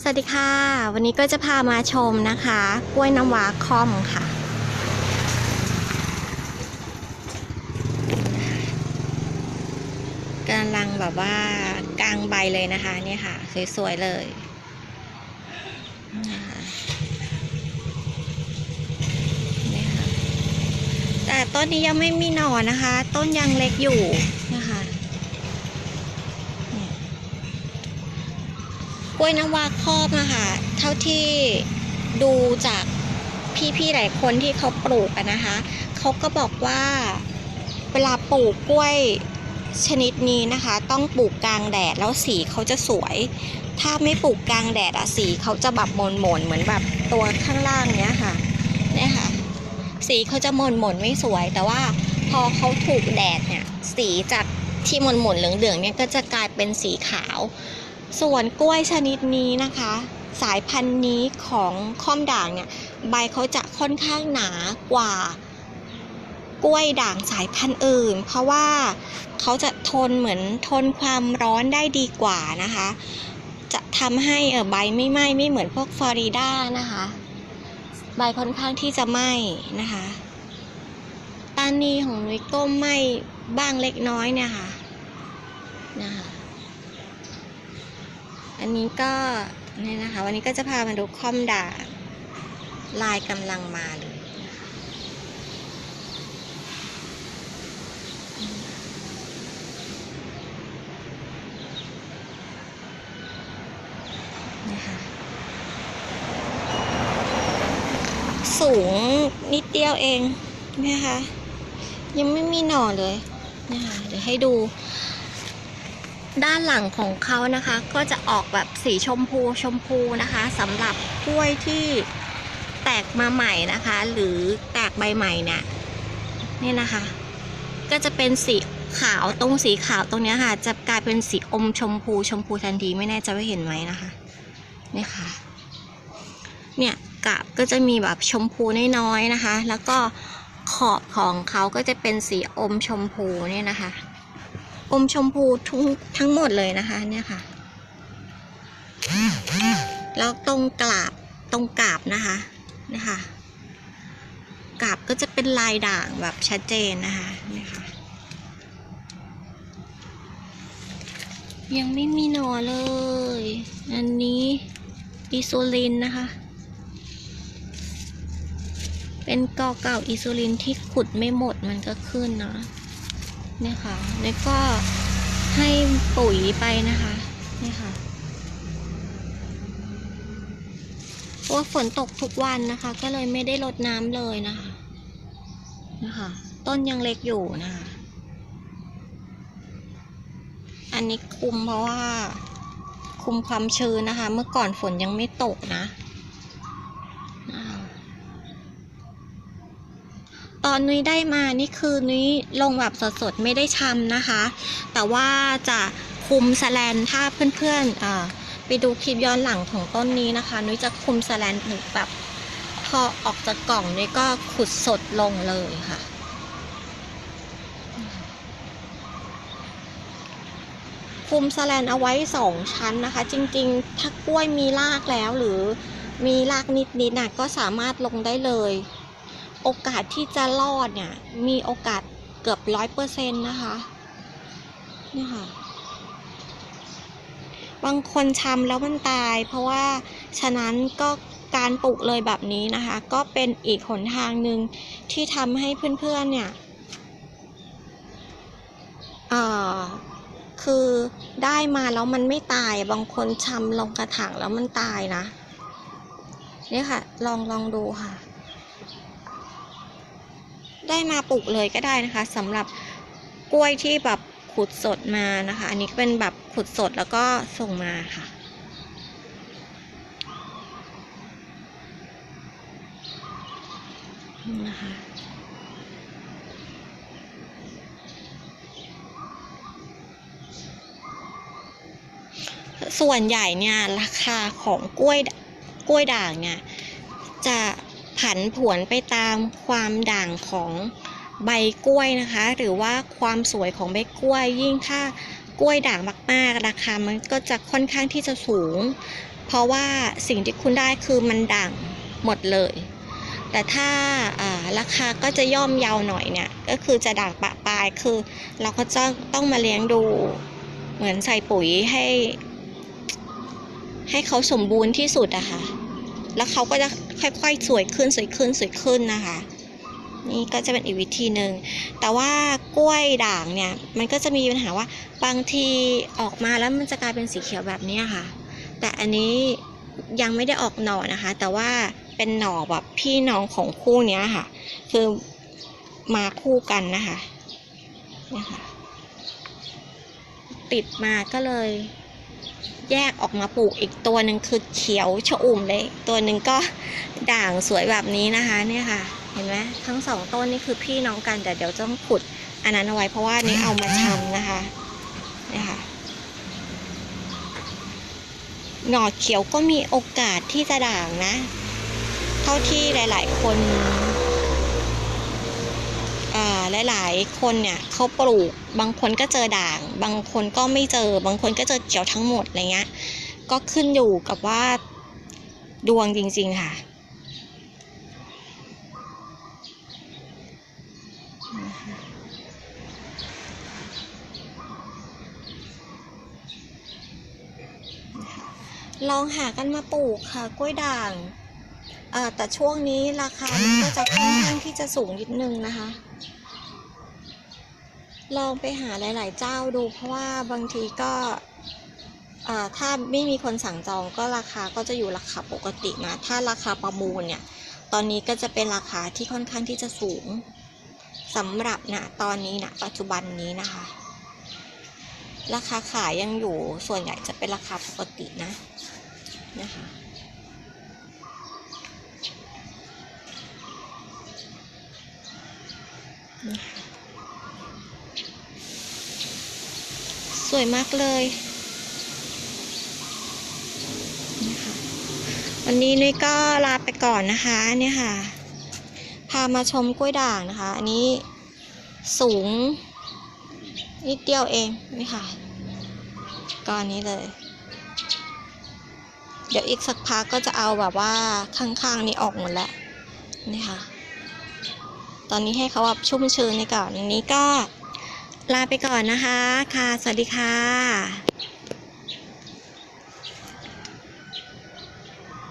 สวัสดีค่ะ วันนี้ก็จะพามาชมนะคะกล้วยน้ำว้าคอมค่ะ กำลังแบบว่ากลางใบเลยนะคะนี่ค่ะ สวยๆเลยนี่ค่ะแต่ต้นนี้ยังไม่มีหน่อนะคะ ต้นยังเล็กอยู่ ก ล้วยน้ำว้าครอบนะคะเท่าที่ดูจากพี่ๆหลายคนที่เขาปลูกอะนะคะเขาก็บอกว่าเวลาปลูกกล้วยชนิดนี้นะคะ ต้องปลูกกลางแดดแล้วสีเขาจะสวย ถ้าไม่ปลูกกลางแดดอะสีเขาจะแบบหม่นหม่นเหมือนแบบตัวข้างล่างเนี้ยค่ะเนี่ยค่ะ สีเขาจะหม่นหม่นไม่สวย แต่ว่าพอเขาถูกแดดเนี่ยสีจากที่หม่นหม่นๆเหลืองๆเนี่ยก็จะกลายเป็นสีขาว ส่วนกล้วยชนิดนี้นะคะ สายพันธุ์นี้ของค่อมด่างเนี่ยใบเขาจะค่อนข้างหนากว่ากล้วยด่างสายพันธุ์อื่น เพราะว่าเขาจะทนเหมือนทนความร้อนได้ดีกว่านะคะ จะทำให้เออใบไม่ไหม้ไม่เหมือนพวกฟลอริดานะคะ ใบค่อนข้างที่จะไหม้นะคะตานีของนุ้ยก็ไหม้บ้างเล็กน้อยเนี่ยค่ะนะคะ อันนี้ก็เนี่ยนะคะ วันนี้ก็จะพามาดูคอมด่างลายกำลังมาเลยนะคะนะคะสูงนิดเดียวเองนะคะยังไม่มีหน่อเลยนะคะเดี๋ยวให้ดู ด้านหลังของเขานะคะก็จะออกแบบสีชมพูชมพูนะคะสำหรับกล้วยที่แตกมาใหม่นะคะ หรือแตกใบใหม่เนี่ยนี่นะคะ ก็จะเป็นสีขาวตรงสีขาวตรงนี้ค่ะ จะกลายเป็นสีอมชมพูชมพูทันทีไม่แน่ใจว่าเห็นไหมนะคะนี่ค่ะเนี่ยกาบก็จะมีแบบชมพูน้อยๆนะคะ แล้วก็ขอบของเขาก็จะเป็นสีอมชมพูเนี่ยนะคะ อมชมพูทุกทั้งหมดเลยนะคะเนี่ยค่ะ แล้วตรงกราบตรงกราบนะคะนะคะกราบก็จะเป็นลายด่างแบบชัดเจนนะคะเนี่ยค่ะยังไม่มีหนอเลย อันนี้อิซูลินนะคะ เป็นกอเก่าอิซูลินที่ขุดไม่หมดมันก็ขึ้นเนาะ เนี่ยค่ะแล้วก็ให้ปุ๋ยไปนะคะเนี่ยค่ะเพราะฝนตกทุกวันนะคะ ก็เลยไม่ได้รดน้ำเลยนะคะนะคะต้นยังเล็กอยู่นะคะ อันนี้คุมเพราะว่าคุมความชื้นนะคะ เมื่อก่อนฝนยังไม่ตกนะ อนนุ้ยได้มานี่คือนุ้ยลงแบบสดๆ ไม่ได้ชำนะคะ แต่ว่าจะคุมสแลนถ้าเพื่อนๆไปดูคลิปย้อนหลังของต้นนี้นะคะนุ้ยจะคุมสแลนถึงแบบพอออกจากกล่องนุ้ยก็ขุดสดลงเลยค่ะคุมสแลนเอาไว้สองชั้นนะคะ จริงๆ ถ้ากล้วยมีรากแล้วหรือมีรากนิดๆน่ะก็สามารถลงได้เลย โอกาสที่จะรอดเนี่ย มีโอกาสเกือบร้อยเปอร์เซ็นต์นะคะนี่ค่ะ บางคนชำแล้วมันตาย เพราะว่าฉะนั้นก็การปลูกเลยแบบนี้นะคะ ก็เป็นอีกหนทางหนึ่งที่ทำให้เพื่อนๆเนี่ยคือได้มาแล้วมันไม่ตาย บางคนชำลงกระถางแล้วมันตายนะ นี่ค่ะ ลองลองดูค่ะ ได้มาปลูกเลยก็ได้นะคะสำหรับกล้วยที่แบบขุดสดมานะคะ อันนี้เป็นแบบขุดสดแล้วก็ส่งมาค่ะ นะคะส่วนใหญ่เนี่ยราคาของกล้วยกล้วยด่างเนี่ยจะ ผันผวนไปตามความด่างของใบกล้วยนะคะ หรือว่าความสวยของใบกล้วย ยิ่งถ้ากล้วยด่างมากๆราคามันก็จะค่อนข้างที่จะสูง เพราะว่าสิ่งที่คุณได้คือมันด่างหมดเลย แต่ถ้าราคาก็จะย่อมเยาวหน่อยเนี่ยก็คือจะด่างปะปลายคือ เราก็จะต้องมาเลี้ยงดูเหมือนใส่ปุ๋ยให้ ให้เขาสมบูรณ์ที่สุดอะค่ะ แล้วเขาก็จะค่อยๆ สวยขึ้นสวยขึ้นสวยขึ้นนะคะ นี่ก็จะเป็นอีกวิธีหนึ่ง แต่ว่ากล้วยด่างเนี่ย มันก็จะมีปัญหาว่าบางทีออกมาแล้วมันจะกลายเป็นสีเขียวแบบนี้ค่ะ แต่อันนี้ยังไม่ได้ออกหน่อนะคะ แต่ว่าเป็นหน่อแบบพี่น้องของคู่เนี้ยค่ะ คือมาคู่กันนะคะนี่ค่ะติดมาก็เลย แยกออกมาปลูกอีกตัวหนึ่งคือเขียวชอุ่มเลย ตัวหนึ่งก็ด่างสวยแบบนี้นะคะเนี่ยค่ะ เห็นไหมทั้งสองต้นนี่คือพี่น้องกันแต่เดี๋ยวต้องขุดอันนั้นเอาไว้เพราะว่านี้เอามาชำนะคะเนี่ยค่ะหน่อเขียวก็มีโอกาสที่จะด่างนะ เท่าที่หลาย ๆ คน หลาย ๆ คนเนี่ยเขาปลูก บางคนก็เจอด่าง บางคนก็ไม่เจอ บางคนก็เจอเขียวทั้งหมดอะไรเงี้ย ก็ขึ้นอยู่กับว่าดวงจริง ๆ ค่ะลองหากันมาปลูกค่ะกล้วยด่างแต่ช่วงนี้ราคามันก็จะค่อนข้างที่จะสูงนิดนึงนะคะ ลองไปหาหลาย ๆ เจ้าดูเพราะว่าบางทีก็ถ้าไม่มีคนสั่งจองก็ราคาก็จะอยู่ราคาปกตินะ ถ้าราคาประมูลเนี่ย ตอนนี้ก็จะเป็นราคาที่ค่อนข้างที่จะสูงสำหรับนะตอนนี้นะปัจจุบันนี้นะคะ ราคาขายยังอยู่ส่วนใหญ่จะเป็นราคาปกตินะนะคะนี่ค่ะ สวยมากเลยนะคะวันนี้นุ้ยก็ลาไปก่อนนะคะเนี่ยค่ะ พามาชมกล้วยด่างนะคะ อันนี้สูง นิดเดียวเองนี่ค่ะก้อนนี้เลย เดี๋ยวอีกสักพักก็จะเอาแบบว่าข้างๆนี้ออกหมดแล้วนี่ค่ะ ตอนนี้ให้เขาแบบชุ่มชื้นในก่อนอันนี้ก็ ลาไปก่อนนะคะ ค่ะ สวัสดีค่ะ